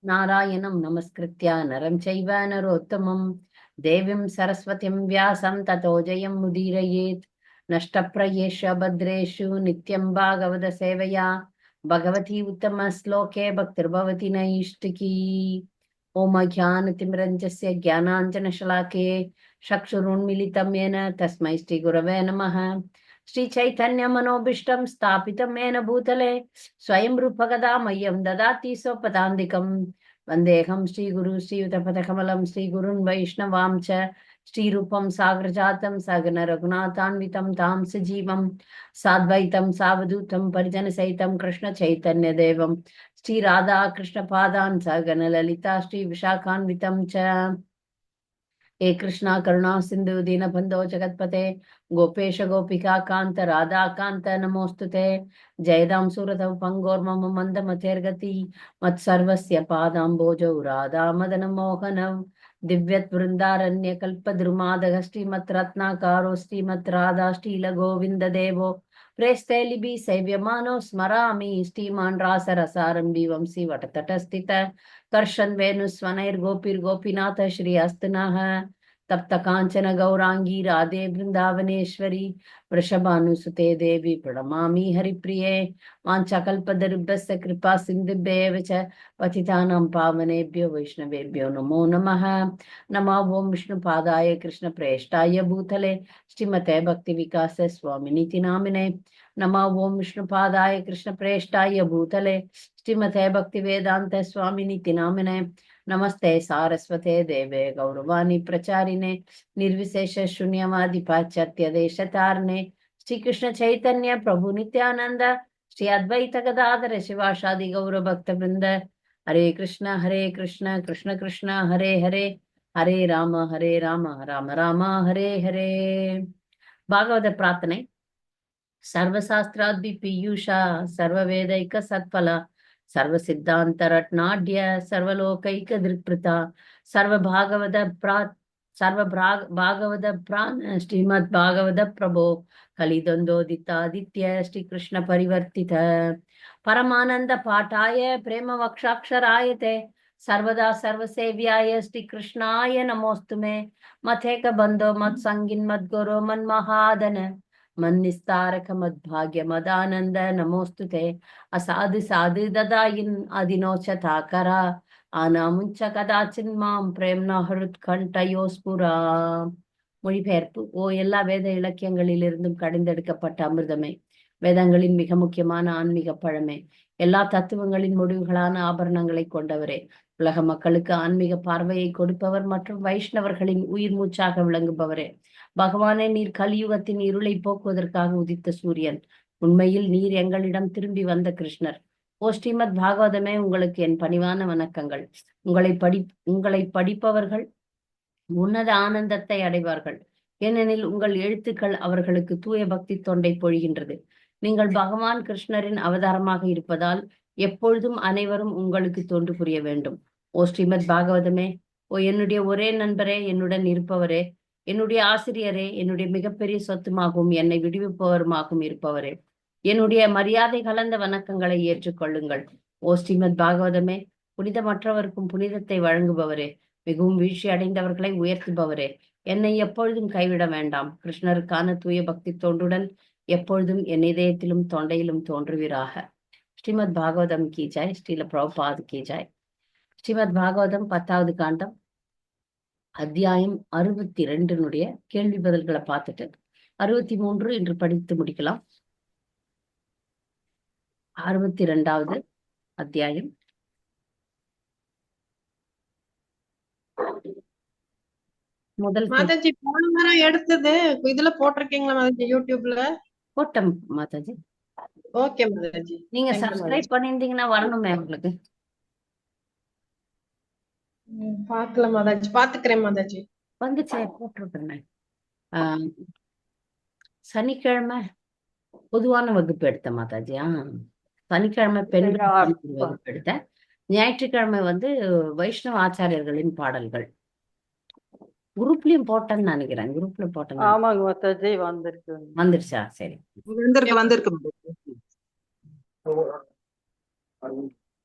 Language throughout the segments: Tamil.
நாராயணம் நமஸ்கிருத்யா நரம் செய்வ நரோத்தமம். தேவிம் சரஸ்வதிம் வியாசம் ததோ ஜெயம் முதீரயேத். நஷ்டப்பிரயேஷ பத்ரேஷு நித்யம் பாகவத சேவையா. பகவதி உத்தம ஸ்லோகே பக்திர்பவதி நைஷ்டிகி ஓம ஜானதிமிரஞ்சஸ்ய ஜானாஞ்சனஷலாக்கே சக்ஷுருன்மிலிதம் என தஸ்மை ஸ்ரீகுரவே நமः. नमः श्रीचैतन्यमनोभीष्टं स्थापितं येन भूतले स्वयं रूपगदा मह्यं ददाति स्वपदान्तिकं वन्देऽहं श्रीगुरु श्रीयुतपदकमलं श्रीगुरुन् वैष्णवां च श्रीरूपं साग्रजातं सगन रघुनाथान्वितं तां सजीवं साद्वैतं सावधूतं परिजनसहितं कृष्णचैतन्यदेवं श्रीराधाकृष्णपादान् सगन ललिता श्रीविशाखान्वितं च हे कृष्णा करुणा सिन्धु दीनबन्धो जगत्पते गोपेश गोपिका कान्त राधा कान्त नमोऽस्तु ते जयदां सुरतौ पङ्गोर्मम मन्दमतेर्गति मत्सर्वस्य पादाम्बोजौ राधा मदनमोहनौ दिव्यद्वृन्दारण्यकल्पद्रुमादः श्रीमद्रत्नाकारो श्रीमद्राधा ಪ್ರೇಸ್ತೇಲಿಬಿ ಸೇವ್ಯಮಾನೋ ಸ್ಮರಾಮಿ ಸ್ಟೀಮಾನ್ ರಾಸರಸಾರಂಭಿ ವಂಶಿ ವಟತಟ ಸ್ಥಿತ ಕರ್ಷನ್ ವೇಣುಸ್ವನೈರ್ ಗೋಪಿರ್ ಗೋಪಿನಾಥ ಶ್ರೀ ಅಸ್ತುನಃ काञ्चन गौराङ्गी राधे वृन्दावनेश्वरी, वृषभानुसुते देवी प्रणमामि हरिप्रिये। वाञ्छाकल्पदरुभ्यस्य कृपा सिन्धुभ्येव च पतितानां पावनेभ्यो, वैष्णवेभ्यो नमो नमः। नमो ॐ विष्णुपादाय कृष्णप्रेष्ठाय भूतले, श्रीमते भक्तिविकास स्वामिनीति नामिने नमो ॐ विष्णुपादाय कृष्णप्रेष्ठाय भूतले, श्रीमते भक्तिवेदान्त स्वामिनीति नामिने ನಮಸ್ತೆ ಸಾರಸ್ವತೆ ದೇವೆ ಗೌರವಾನಿ ಪ್ರಚಾರಿಣೆ ನಿರ್ವಿಶೇಷ ಶೂನ್ಯವಾದಿ ಪಾಶ್ಚಾತ್ಯ ದೇಶ ತಾರಣೆ ಶ್ರೀಕೃಷ್ಣ ಚೈತನ್ಯ ಪ್ರಭು ನಿತ್ಯಾನಂದ ಶ್ರೀ ಅದ್ವೈತ ಗದಾಧರ ಶಿವಾಷಾದಿ ಗೌರ ಭಕ್ತ ಬೃಂದ ಹರೇ ಕೃಷ್ಣ ಹರೇ ಕೃಷ್ಣ ಕೃಷ್ಣ ಕೃಷ್ಣ ಹರೇ ಹರೇ ಹರೇ ರಾಮ ಹರೇ ರಾಮ ರಾಮ ರಾಮ ಹರೇ ಹರೇ ಭಾಗವತ ಪ್ರಾರ್ಥನೆ ಸರ್ವಶಾಸ್ತ್ರಾದ್ವಿ ಪಿಯೂಷ ಸರ್ವವೇದೈಕ ಸತ್ಫಲ सर्वसिद्धान्तरत्नाढ्य सर्वलोकैकदृक्पृता सर्वभागवत प्रा सर्व भागवत प्राण श्रीमद् भागवत प्रभो कलिदन्दोदितादित्य श्रीकृष्ण परिवर्तित परमानन्द पाठाय प्रेम वक्षाक्षराय ते सर्वदा सर्वसेव्याय श्रीकृष्णाय नमोऽस्तु मे मथेक बन्धो मत्सङ्गिन् मद्गुरो मन्महादन மன்னிஸ்தாரக மத்பாகிய மதானந்த நமோஸ்துதே அசாது சாது ததாயின் அதினோச்ச தாக்கரா ஆனாமுஞ்ச கதாச்சின் மாம் பிரேம் பிரேம்னா ஹருத்கண்டயோஸ்புரா மொழிபெயர்ப்பு. ஓ எல்லா வேத இலக்கியங்களிலிருந்தும் கடைந்தெடுக்கப்பட்ட அமிர்தமே. வேதங்களின் மிக முக்கியமான ஆன்மீக பழமே. எல்லா தத்துவங்களின் முடிவுகளான ஆபரணங்களை கொண்டவரே. உலக மக்களுக்கு ஆன்மீக பார்வையை கொடுப்பவர் மற்றும் வைஷ்ணவர்களின் உயிர் மூச்சாக விளங்குபவரே. பகவானே நீர் கலியுகத்தின் இருளை போக்குவதற்காக உதித்த சூரியன். உண்மையில் நீர் எங்களிடம் திரும்பி வந்த கிருஷ்ணர். ஓ ஸ்ரீமத் பாகவதமே உங்களுக்கு என் பணிவான வணக்கங்கள். உங்களை படி உங்களை படிப்பவர்கள் உன்னத ஆனந்தத்தை அடைவார்கள். ஏனெனில் உங்கள் எழுத்துக்கள் அவர்களுக்கு தூய பக்தி தொண்டை பொழிகின்றது. நீங்கள் பகவான் கிருஷ்ணரின் அவதாரமாக இருப்பதால் எப்பொழுதும் அனைவரும் உங்களுக்கு தோன்று புரிய வேண்டும். ஓ ஸ்ரீமத் பாகவதமே ஓ என்னுடைய ஒரே நண்பரே என்னுடன் இருப்பவரே என்னுடைய ஆசிரியரே என்னுடைய மிகப்பெரிய சொத்துமாகவும் என்னை விடுவிப்பவருமாகவும் இருப்பவரே. என்னுடைய மரியாதை கலந்த வணக்கங்களை ஏற்றுக்கொள்ளுங்கள் ஓ ஸ்ரீமத் பாகவதமே புனிதமற்றவருக்கும் புனிதத்தை வழங்குபவரே மிகவும் வீழ்ச்சி அடைந்தவர்களை உயர்த்துபவரே. என்னை எப்பொழுதும் கைவிட வேண்டாம். கிருஷ்ணருக்கான தூய பக்தி தோன்றுடன் எப்பொழுதும் என் இதயத்திலும் தொண்டையிலும் தோன்றுவீராக. ஸ்ரீமத் பாகவதம் கி ஜாய் ஸ்ரீல பிரபாத் கி ஜாய். ஸ்ரீமத் பாகவதம் பத்தாவது காண்டம் அத்தியாயம் அறுபத்தி ரெண்டினுடைய கேள்வி பதில்களை பார்த்துட்டு அறுபத்தி மூன்று இன்று படித்து முடிக்கலாம். அறுபத்தி ரெண்டாவது அத்தியாயம். முதல் மாதாஜி போன எடுத்தது. இதுல போட்டிருக்கீங்களா மாதாஜி யூடியூப்ல? போட்டம் மாதாஜி. ஓகே மாதாஜி நீங்க சப்ஸ்கிரைப் பண்ணிருந்தீங்கன்னா வரணுமே உங்களுக்கு. ம், பார்க்கல மாதாஜி பாத்துக்கிறேன் மாதாஜி வந்துச்சே போட்டிருக்கேன் சனிக்கிழமை பொதுவான வகுப்பு எடுத்த மாதாஜி ஆ சனிக்கிழமை பெண்கள் வகுப்பு எடுத்தேன். ஞாயிற்றுக்கிழமை வந்து வைஷ்ணவ ஆச்சாரியர்களின் பாடல்கள். குரூப்லயும் போட்டேன்னு நினைக்கிறேன். குரூப்ல போட்டேன் ஆமாங்க மாதாஜி வந்திருக்கு. வந்துருச்சா? சரி. வந்திருக்கு வந்திருக்கு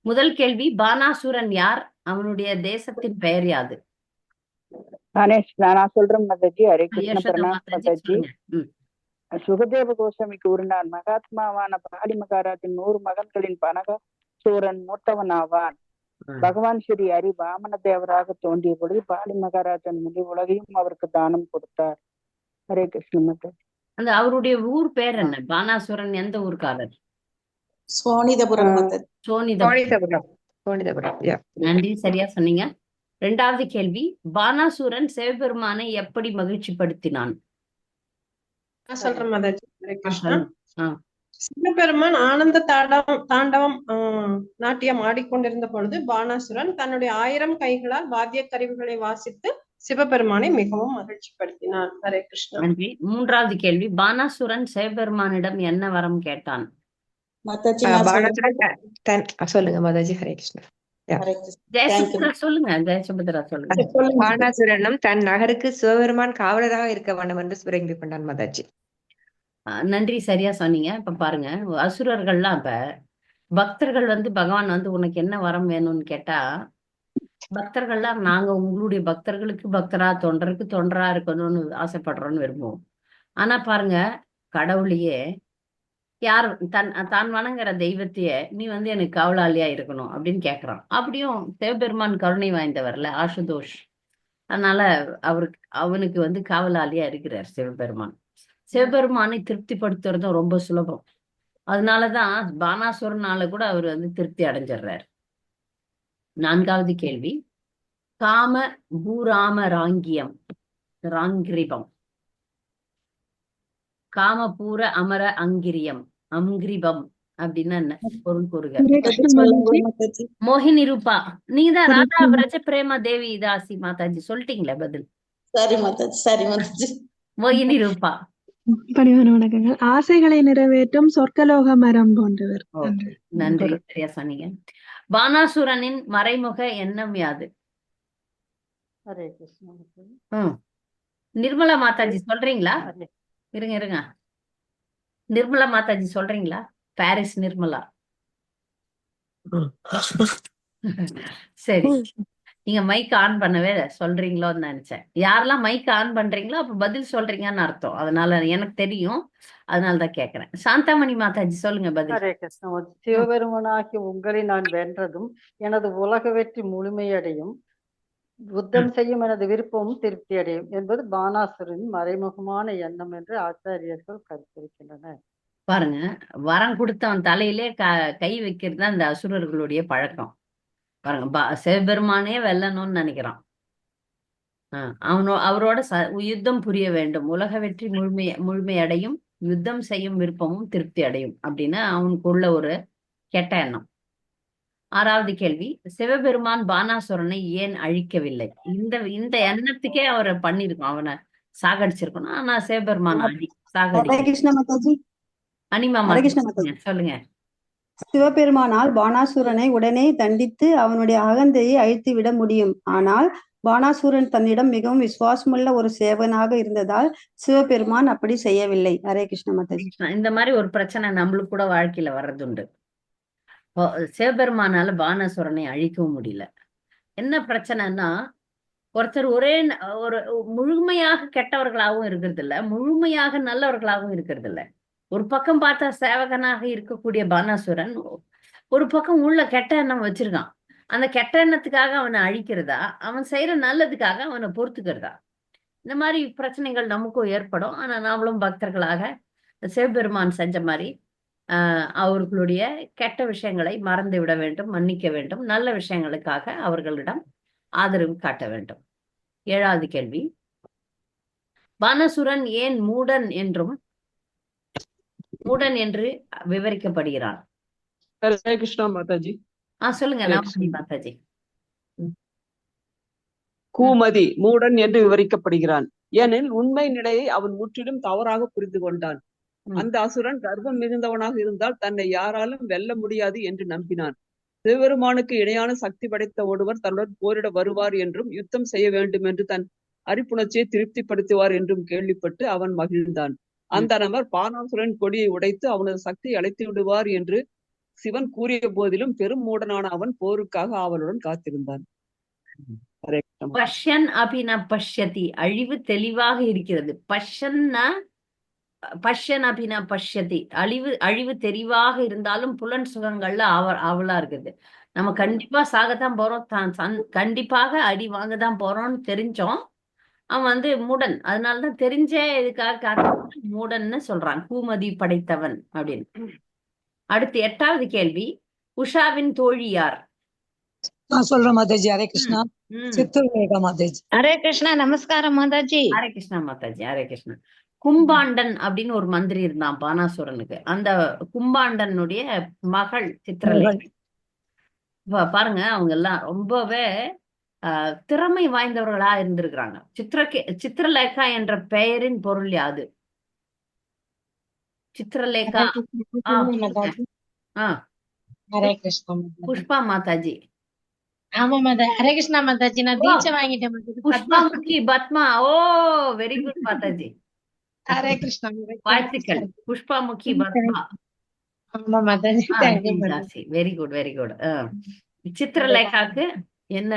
முதல் கேள்வி பானாசுரன் யார்? அவனுடைய தேசத்தின் பெயர் யாது? நானே நான் சொல்றேன் மாதாஜி ஹரே கிருஷ்ண பிரணாம் மாதாஜி. சுகதேவ கோஸ்வாமி கூறினார் மகாத்மாவான பாடி மகாராஜின் நூறு மகன்களின் பனக சூரன் மூத்தவன் ஆவான் ம். பகவான் ஸ்ரீ ஹரி வாமன தேவராக தோன்றிய பொழுது பாடி மகாராஜன் முழு உலகையும் அவருக்கு தானம் கொடுத்தார். ஹரே கிருஷ்ண மாதாஜி அந்த அவருடைய ஊர் பேர் என்ன? பானாசுரன் எந்த ஊர்க்காரர்? கோணிதபுரம் கோணிதபுரம் யா நன்றி சரியா சொன்னீங்க. ரெண்டாவது கேள்வி பானாசுரன் சிவபெருமானை எப்படி மகிழ்ச்சிப்படுத்தினான்? கிருஷ்ணா. ஆ. சிவபெருமான் ஆனந்த தாண்டவம் தாண்டவம் ஆஹ், நாட்டியம் ஆடிக்கொண்டிருந்த பொழுது பானாசுரன் தன்னுடைய ஆயிரம் கைகளால் வாத்திய கருவிகளை வாசித்து சிவபெருமானை மிகவும் மகிழ்ச்சிப்படுத்தினார் ஹரே கிருஷ்ணா. நன்றி. மூன்றாவது கேள்வி பானாசுரன் சிவபெருமானிடம் என்ன வரம் கேட்டான்? மாதாஜி சொல்லுங்க மாதாஜி ஹரே கிருஷ்ணா. பானாசுரனும் தன் நகருக்கு சிவபெருமான் காவலராக இருக்க வேண்டும் என்று சுரங்கி கொண்டான் மாதாஜி. அஹ் நன்றி சரியா சொன்னீங்க. இப்ப பாருங்க அசுரர்கள்லாம் இப்ப பக்தர்கள் வந்து பகவான் வந்து உனக்கு என்ன வரம் வேணும்னு கேட்டா பக்தர்கள்லாம் நாங்க உங்களுடைய பக்தர்களுக்கு பக்தரா தொண்டருக்கு தொண்டரா இருக்கணும்னு ஆசைப்படுறோம்னு விரும்புவோம். ஆனா பாருங்க கடவுளையே யார் தன் தான் வணங்குற தெய்வத்தையே நீ வந்து எனக்கு காவலாளியா இருக்கணும் அப்படின்னு கேக்குறான். அப்படியும் சிவபெருமான் கருணை வாய்ந்தவர்ல ஆசுதோஷ். அதனால அவருக்கு அவனுக்கு வந்து காவலாளியா இருக்கிறார் சிவபெருமான். சிவபெருமானை திருப்திப்படுத்துறதும் ரொம்ப சுலபம். அதனாலதான் பானாசுரனால கூட அவர் வந்து திருப்தி அடைஞ்சிடுறாரு நான்காவது கேள்வி. காம பூராம ராங்கியம் ராங்கிரிபம். காமபூர அமர அங்கிரியம். அங்கிரிபம் அப்படின்னா என்ன பொருள் கூறுக. மோகினி ரூபா நீதான் ராதா பிரஜ பிரேம தேவி தாசி மாதாஜி சொல்லிட்டீங்களே பதில். சரி மாதாஜி சரி மாதாஜி. மோகினி ரூபா. பணிவான வணக்கங்கள். ஆசைகளை நிறைவேற்றும் சொர்க்கலோக மரம் போன்றவர். நன்றி. சரியா சொன்னீங்க. பானாசுரனின் மறைமுக எண்ணம் யாது? நிர்மலா மாதாஜி சொல்றீங்களா? இருங்க இருங்க. நிர்மலா மாதாஜி சொல்றீங்களா? பாரிஸ் நிர்மலா. சரி. நீங்க மைக் ஆன் பண்ணவே சொல்றீங்களோன்னு நினைச்சேன். யாரெல்லாம் மைக் ஆன் பண்றீங்களோ அப்ப பதில் சொல்றீங்கன்னு அர்த்தம். அதனால எனக்கு தெரியும். அதனாலதான் கேக்குறேன். சாந்தாமணி மாதாஜி சொல்லுங்க பதில். சிவபெருமானாகிய உங்களை நான் வென்றதும் எனது உலக வெற்றி முழுமையடையும். யுத்தம் செய்யும் எனது விருப்பமும் திருப்தி அடையும் என்பது பானாசுரின் மறைமுகமான எண்ணம் என்று ஆச்சாரியர்கள் கருத்திருக்கின்றனர். பாருங்க வரம் கொடுத்தவன் தலையிலே க கை வைக்கிறது தான் இந்த அசுரர்களுடைய பழக்கம். பாருங்க பா சிவபெருமானே வெல்லணும்னு நினைக்கிறான். ஆஹ் அவனோ அவரோட ச யுத்தம் புரிய வேண்டும். உலக வெற்றி முழுமை முழுமையடையும் யுத்தம் செய்யும் விருப்பமும் திருப்தி அடையும் அப்படின்னு அவனுக்குள்ள ஒரு கெட்ட எண்ணம். ஆறாவது கேள்வி சிவபெருமான் பானாசுரனை ஏன் அழிக்கவில்லை? இந்த இந்த எண்ணத்துக்கே அவரை பண்ணிருக்கோம் அவனை சாகடிச்சிருக்கணும் ஆனா சிவபெருமான் சாகடி அனிமா சொல்லுங்க சிவபெருமானால் பானாசுரனை உடனே தண்டித்து அவனுடைய அகந்தையை அழித்து விட முடியும். ஆனால் பானாசுரன் தன்னிடம் மிகவும் விசுவாசமுள்ள ஒரு சேவனாக இருந்ததால் சிவபெருமான் அப்படி செய்யவில்லை. ஹரே கிருஷ்ண மாதாஜி. இந்த மாதிரி ஒரு பிரச்சனை நம்மளுக்கு கூட வாழ்க்கையில வர்றதுண்டு. சிவபெருமானால பானாசுரனை அழிக்கவும் முடியல. என்ன பிரச்சனைன்னா ஒருத்தர் ஒரே ஒரு முழுமையாக கெட்டவர்களாகவும் இருக்கிறது இல்ல முழுமையாக நல்லவர்களாகவும் இருக்கிறது இல்ல ஒரு பக்கம் பார்த்தா சேவகனாக இருக்கக்கூடிய பானாசுரன் ஒரு பக்கம் உள்ள கெட்ட எண்ணம் வச்சிருக்கான். அந்த கெட்ட எண்ணத்துக்காக அவனை அழிக்கிறதா? அவன் செய்யற நல்லதுக்காக அவனை பொறுத்துக்கிறதா? இந்த மாதிரி பிரச்சனைகள் நமக்கும் ஏற்படும். ஆனா நாமளும் பக்தர்களாக சிவபெருமான் செஞ்ச மாதிரி அவர்களுடைய கெட்ட விஷயங்களை மறந்து விட வேண்டும் மன்னிக்க வேண்டும் நல்ல விஷயங்களுக்காக அவர்களிடம் ஆதரவு காட்ட வேண்டும். ஏழாவது கேள்வி. பானசுரன் ஏன் மூடன் என்றும் மூடன் என்று விவரிக்கப்படுகிறான்? ஹரே கிருஷ்ணா மாதாஜி. ஆஹ் சொல்லுங்க. மாதாஜி. கூமதி மூடன் என்று விவரிக்கப்படுகிறான். ஏனெனில் உண்மை நிலையை அவன் முற்றிலும் தவறாக புரிந்து கொண்டான். அந்த அசுரன் கர்வம் மிகுந்தவனாக இருந்தால் தன்னை யாராலும் வெல்ல முடியாது என்று நம்பினான். சிவபெருமானுக்கு இணையான சக்தி படைத்த ஒருவர் தன்னுடன் போரிட வருவார் என்றும் யுத்தம் செய்ய வேண்டும் என்று தன் அரிப்புணர்ச்சியை திருப்திப்படுத்துவார் என்றும் கேள்விப்பட்டு அவன் மகிழ்ந்தான். அந்த நபர் பானாசுரன் கொடியை உடைத்து அவனது சக்தியை அழைத்து விடுவார் என்று சிவன் கூறிய போதிலும் பெரும் மூடனான அவன் போருக்காக ஆவலுடன் காத்திருந்தான். பஷ்யன் அபின பஷ்யதி. அழிவு தெளிவாக இருக்கிறது. பஷ்யன்னா பஷ்யன் அபின பஷ்யதி. அழிவு அழிவு தெளிவாக இருந்தாலும் புலன் சுகங்கள்ல ஆவ ஆவலா இருக்குது. நம்ம கண்டிப்பா சாகத்தான் போறோம். தான் கண்டிப்பாக அடி வாங்க தான் போறோம்னு தெரிஞ்சோம். அவன் வந்து மூடன். அதனாலதான் தெரிஞ்சே இதுக்காக காத்து மூடன்னு சொல்றான். கூமதி படைத்தவன் அப்படின்னு. அடுத்து எட்டாவது கேள்வி. உஷாவின் தோழி யார்? நான் சொல்றேன் மாதாஜி. ஹரே கிருஷ்ணா. சித்தூர் மாதாஜி. ஹரே கிருஷ்ணா. நமஸ்காரம் மாதாஜி. ஹரே கிருஷ்ணா மாதாஜி. ஹரே கிருஷ்ணா. கும்பாண்டன் அப்படின்னு ஒரு மந்திரி இருந்தான் பானாசுரனுக்கு. அந்த கும்பாண்டனுடைய மகள் சித்திரலேகை. இப்ப பாருங்க அவங்க எல்லாம் ரொம்பவே திறமை வாய்ந்தவர்களா இருந்திருக்கிறாங்க. சித்திரகே சித்திரலேகா என்ற பெயரின் பொருள் யாது? சித்திரலேகா ஆ, Mataji. Pushpa Mataji. Padma. Oh very good Mataji. Hare Krishna. வாழ்த்துக்கள். Thank you Mataji very good very good சித்திரலேகாக்கு என்ன?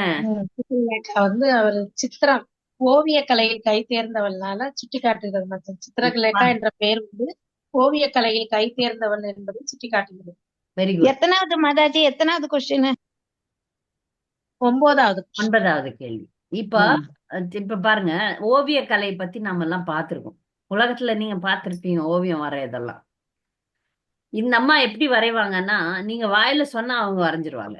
சித்திரலேகா வந்து அவர் சித்திரம் ஓவிய கலையில் கை தேர்ந்தவள்னால சுட்டி காட்டுகிறது மாதாஜி சித்திரலேகா என்ற பெயர் வந்து ஓவிய கலையில் கை தேர்ந்தவள் என்பதை சுட்டி காட்டுகிறது வெரி குட் எத்தனாவது மாதாஜி எத்தனாவது கொஸ்டின் ஒன்பதாவது ஒன்பதாவது கேள்வி. இப்ப இப்ப பாருங்க ஓவிய கலை பத்தி நம்ம எல்லாம் பார்த்திருக்கோம். உலகத்துல நீங்க பார்த்துருப்பீங்க ஓவியம் வரையதெல்லாம் இந்த அம்மா எப்படி வரைவாங்கன்னா நீங்க வாயில சொன்னா அவங்க வரைஞ்சிருவாங்க.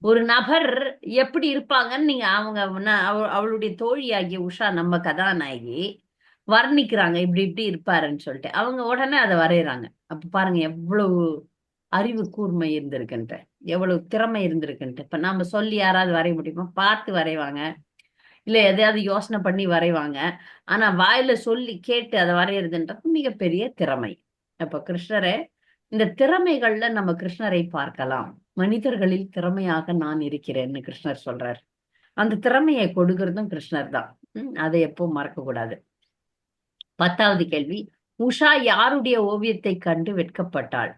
ஒரு நபர் எப்படி இருப்பாங்கன்னு நீங்க அவங்க அவ- அவளுடைய தோழியாகிய உஷா நம்ம கதாநாயகி வர்ணிக்கிறாங்க இப்படி இப்படி இருப்பாருன்னு சொல்லிட்டு. அவங்க உடனே அதை வரைகிறாங்க அப்ப பாருங்க எவ்வளவு அறிவு கூர்மை இருந்திருக்குன்ட்டு எவ்வளவு திறமை இருந்திருக்குன்ட்டு. இப்ப நாம சொல்லி யாராவது வரைய முடியுமா? பார்த்து வரைவாங்க. இல்ல எதையாவது யோசனை பண்ணி வரைவாங்க. ஆனா வாயில சொல்லி கேட்டு அதை வரைகிறதுன்றது மிகப்பெரிய திறமை. அப்ப கிருஷ்ணரே இந்த திறமைகள்ல நம்ம கிருஷ்ணரை பார்க்கலாம். மனிதர்களில் திறமையாக நான் இருக்கிறேன்னு கிருஷ்ணர் சொல்றார். அந்த திறமையை கொடுக்கறதும் கிருஷ்ணர் தான். உம் அதை எப்போ மறக்க கூடாது பத்தாவது கேள்வி உஷா யாருடைய ஓவியத்தை கண்டு வெட்கப்பட்டாள்?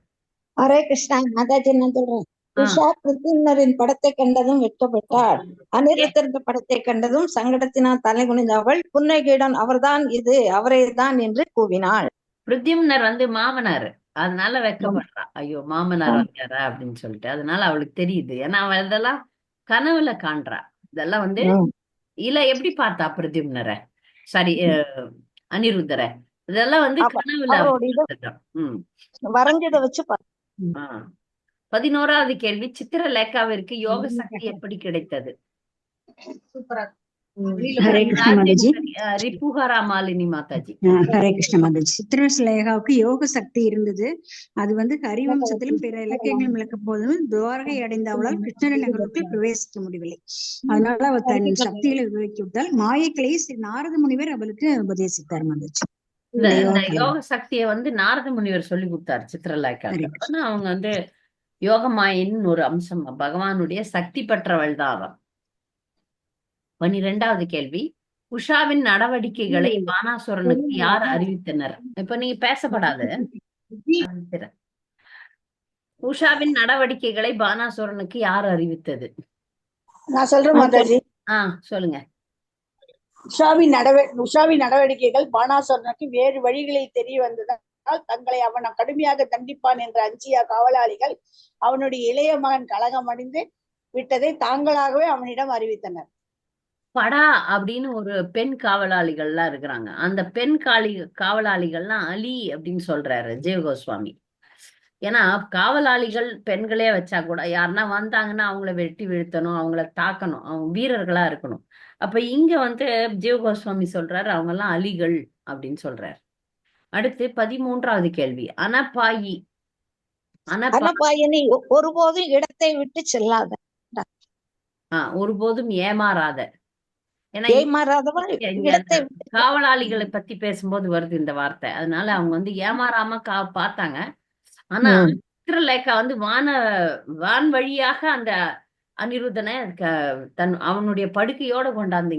அரே கிருஷ்ணா மாதாஜி என்ன சொல்றேன் உஷா பிருத்திவினரின் படத்தை கண்டதும் வெட்கப்பட்டாள். அனிருத்தரது படத்தை கண்டதும் சங்கடத்தினால் தலை குனிந்தவள் புன்னகையுடன் அவர்தான் இது அவரே தான் என்று கூவினாள். பிருத்யும்னர் வந்து மாமனார். அதனால வெட்கப்படுறா. ஐயோ மாமனார் வந்தாரா அப்படின்னு சொல்லிட்டு. அதனால அவளுக்கு தெரியுது. ஏன்னா அவ இதெல்லாம் கனவுல காண்றா. இதெல்லாம் வந்து இல்ல எப்படி பார்த்தா பிரத்யும்னரை சாரி அனிருத்தரை. இதெல்லாம் வந்து கனவுல வரைஞ்சதை வச்சு பாரு. பதினோராவது கேள்வி சித்திரலேகாவிற்கு யோக சக்தி எப்படி கிடைத்தது? ஹரே கிருஷ்ண மாதாஜி. அஹ் ரிப்புஹாரா மாலினி மாதாஜி. அஹ் ஹரே கிருஷ்ண மாதாஜி. சித்திரலேகாவுக்கு யோக சக்தி இருந்தது. அது வந்து ஹரிவம்சத்திலும் பிற இலக்கியங்களும் விளக்க போதும் துவாரகை அடைந்த அவளால் கிருஷ்ணரி நகருக்குள் பிரவேசிக்க முடியவில்லை. அதனால அவள் தன் சக்திகளை உபயோகித்து விட்டால் மாயக்கலையை ஸ்ரீ நாரத முனிவர் அவளுக்கு உபதேசித்தார் மாதாஜி. யோக சக்தியை வந்து நாரத முனிவர் சொல்லி கொடுத்தாரு. ஆனா அவங்க வந்து யோகமாயின்னு ஒரு அம்சம். பகவானுடைய சக்தி பெற்றவள் தான் பனிரெண்டாவது கேள்வி. உஷாவின் நடவடிக்கைகளை பானாசுரனுக்கு யார் அறிவித்தனர்? இப்ப நீங்க பேசப்படாது. உஷாவின் நடவடிக்கைகளை பானாசுரனுக்கு யார் அறிவித்தது? நான் சொல்றேன் மாதாஜி. ஆ சொல்லுங்க. உஷாவின் நடவ உஷாவின் நடவடிக்கைகள் பானாசுரனுக்கு வேறு வழிகளில் தெரிய வந்ததால் தங்களை அவன் கடுமையாக தண்டிப்பான் என்ற அஞ்சிய காவலாளிகள் அவனுடைய இளைய மகன் கலகம் அடைந்து விட்டதை தாங்களாகவே அவனிடம் அறிவித்தனர். படா அப்படின்னு ஒரு பெண் காவலாளிகள்லாம் இருக்கிறாங்க. அந்த பெண் காளி காவலாளிகள்லாம் அலி அப்படின்னு சொல்றாரு ஜெய கோஸ்வாமி. ஏன்னா காவலாளிகள் பெண்களே வச்சா கூட யாருன்னா வந்தாங்கன்னா அவங்கள வெட்டி வீழ்த்தணும் அவங்கள தாக்கணும் அவங்க வீரர்களா இருக்கணும். அப்ப இங்க வந்து ஜீவ கோஸ்வாமி சொல்றாரு அவங்க எல்லாம் அலிகள் அப்படின்னு சொல்றாரு. அடுத்து பதிமூன்றாவது கேள்வி. அனபாயி அனபா அனபாயனி ஒருபோதும் இடத்தை விட்டு செல்லாத. ஒருபோதும் ஏமாறாத. காவலாளிகளை பத்தி பேசும்போது வருது இந்த வார்த்தை. அதனால அவங்க வந்து ஏமாறாம கா பார்த்தாங்க. ஆனா. சித்திரலேகா வந்து வான வான் வழியாக அந்த அனிருத்தனை தன் அவனுடைய படுக்கையோட கொண்டாந்து.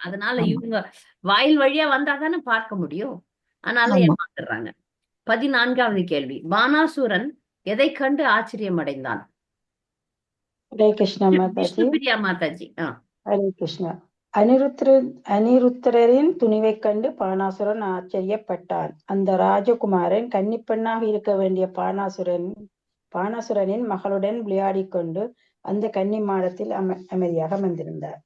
அதனால இவங்க வாயில் வழியா வந்தா தானே பார்க்க முடியும். அதனால ஆமா. ஏமாத்துறாங்க. பதினான்காவது கேள்வி. பானாசுரன் எதை கண்டு ஆச்சரியம் அடைந்தான் ஹரே கிருஷ்ணா மாதாஜி. விஷ்ணுபிரியா மாதாஜி. ஹரே கிருஷ்ணா. அனிருத்திர அனிருத்திரரின் துணிவைக் கண்டு பானாசுரன் ஆச்சரியப்பட்டான். அந்த ராஜகுமாரன் கன்னிப்பெண்ணாக இருக்க வேண்டிய பானாசுரன் பானாசுரனின் மகளுடன் விளையாடிக் கொண்டு அந்த கன்னி மாடத்தில் அம அமைதியாக அமர்ந்திருந்தார்.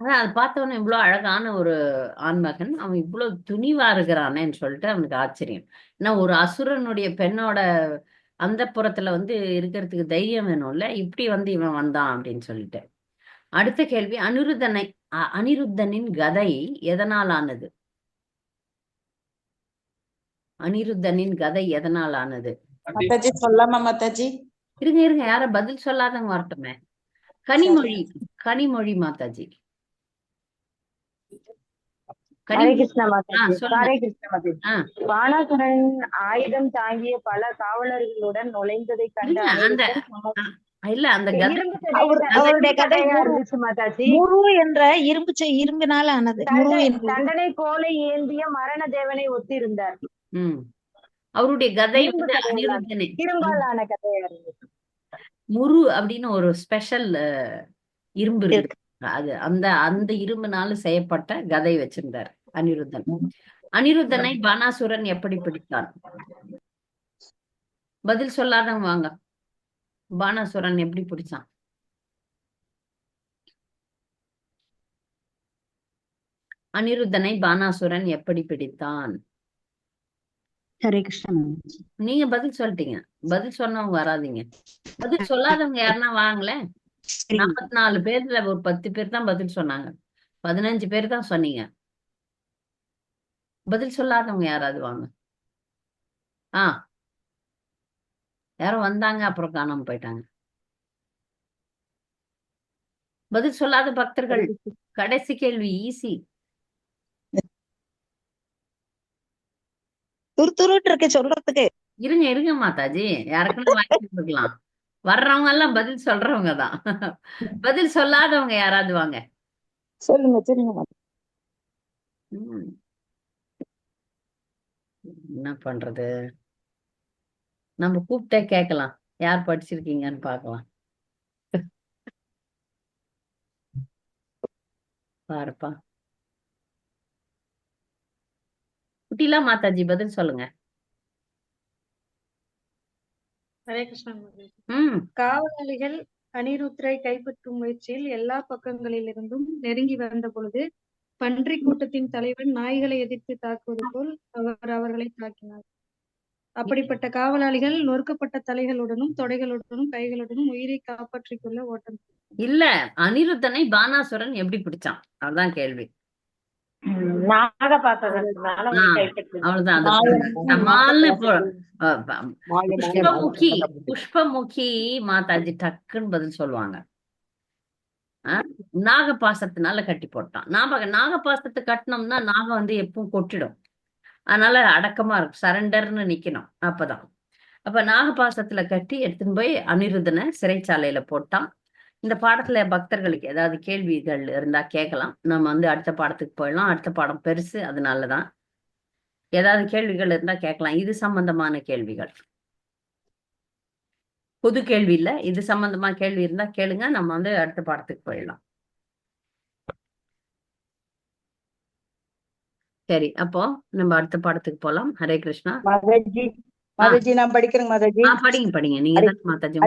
அதான் அதை பார்த்தவொன்னே இவ்வளோ அழகான ஒரு ஆண்மகன். அவன் இவ்வளவு துணிவா இருக்கிறானேன்னு சொல்லிட்டு அவனுக்கு ஆச்சரியம். ஏன்னா ஒரு அசுரனுடைய பெண்ணோட அந்த புறத்துல வந்து இருக்கிறதுக்கு தைரியம் வேணும்ல. இப்படி வந்து இவன் வந்தான் அப்படின்னு சொல்லிட்டு. அடுத்த கேள்வி அனிருத்தனை அனிருத்தனின் கதை எதனால் ஆனது அனிருத்தனின் கதை எதனால் ஆனது சொல்லாமா மாதாஜி இருங்க இருங்க. யார பதில் சொல்லாதவங்க வரட்டுமே. கனிமொழி கனிமொழி மாதாஜி. ஹரே கிருஷ்ணா ஹரே கிருஷ்ணா பானாசுரன் ஆயுதம் தாங்கிய பல காவலர்களுடன் நுழைந்ததை கண்ட இல்ல அந்த அவருடைய கதை மாதாஜி. முரு என்ற இரும்பு இரும்பினால் ஆனது. தண்டனை கோலை ஏந்திய மரண தேவனை ஒத்திருந்தார். ம். அவருடைய கதை இரும்பு வந்து சதையால் அனிருத்தனை இரும்பால் ஆன கதையா இருந்துச்சு முரு அப்படின்னு ஒரு ஸ்பெஷல் இரும்பு இருக்கு. அது அந்த அந்த இரும்புனால செய்யப்பட்ட கதை வச்சிருந்தார் அனிருத்தன். அனிருத்தனை பானாசுரன் எப்படி பிடித்தான்? பதில் சொல்லாதவங்க வாங்க. பானாசுரன் எப்படி பிடிச்சான்? அனிருத்தனை பானாசுரன் எப்படி பிடித்தான்? ஹரே கிருஷ்ணா மாதாஜி நீங்க பதில் சொல்லிட்டீங்க. பதில் சொன்னவங்க வராதீங்க. பதில் சொல்லாதவங்க யாருன்னா வாங்களேன். நாற்பத்தி நாலு பேர்ல ஒரு பத்து பேர் தான் பதில் சொன்னாங்க. பதினஞ்சு பேர் தான் சொன்னீங்க. பதில் சொல்லாதவங்க யாராவது வாங்க. ஆ. யாரும் வந்தாங்க அப்புறம் காணாம போயிட்டாங்க. பதில் சொல்லாத பக்தர்கள். கடைசி கேள்வி ஈஸி துரு துருட்டு இருக்கு சொல்றதுக்கு. இருங்க இருங்க மாதாஜி யாருக்குன்னு வாங்கி கொடுக்கலாம்? வர்றவங்க எல்லாம் பதில் சொல்றவங்க தான். பதில் சொல்லாதவங்க யாராவது வாங்க. சொல்லுங்க. ம், என்ன பண்றது? நம்ம கூப்பிட்டே கேட்கலாம். யார் படிச்சிருக்கீங்கன்னு பார்க்கலாம். பாருப்பா. குட்டிலா மாதாஜி பதில் சொல்லுங்க. ஹரே கிருஷ்ணா மாதாஜி ம். காவலாளிகள் அனிருத்தரை கைப்பற்றும் முயற்சியில் எல்லா பக்கங்களிலிருந்தும் நெருங்கி வந்த பொழுது பன்றி கூட்டத்தின் தலைவன் நாய்களை எதிர்த்து தாக்குவது போல் அவர் அவர்களை தாக்கினார். அப்படிப்பட்ட காவலாளிகள் நொறுக்கப்பட்ட தலைகளுடனும் தொடைகளுடனும் கைகளுடனும் உயிரை காப்பாற்றிக் கொள்ள ஓட்டம். இல்ல அனிருத்தனை பானாசுரன் எப்படி பிடிச்சான்? அதுதான் கேள்வி. அவ்வளவுதான். ப- புஷ்பமுகி புஷ்பமுகி மாதாஜி டக்குன்னு பதில் சொல்லுவாங்க? நாகபாசத்தினால கட்டி போட்டான். நாக நாகபாசத்தை கட்டினோம்னா நாகம் வந்து எப்பவும் கொட்டிடும். அதனால அடக்கமா இருக்கும். சரண்டர்னு நிக்கணும். அப்பதான். அப்ப நாகபாசத்துல கட்டி எடுத்துன்னு போய் அனிருத்தனை சிறைச்சாலையில போட்டான். இந்த பாடத்துல பக்தர்களுக்கு ஏதாவது கேள்விகள் இருந்தா கேட்கலாம் நம்ம வந்து அடுத்த பாடத்துக்கு போயிடலாம். அடுத்த பாடம் பெருசு அதனாலதான். ஏதாவது கேள்விகள் இருந்தா கேட்கலாம் இது சம்பந்தமான கேள்விகள். பொது கேள்வி இல்ல. இது சம்பந்தமா கேள்வி இருந்தா கேளுங்க. நம்ம வந்து அடுத்த பாடத்துக்கு போயிடலாம். சரி அப்போ நம்ம அடுத்த பாடத்துக்கு போலாம். ஹரே கிருஷ்ணா. மாதாஜி மாதாஜி நான் படிக்கிறேங்க மாதாஜி படிங்க படிங்க. நீங்க தான் மாதாஜி.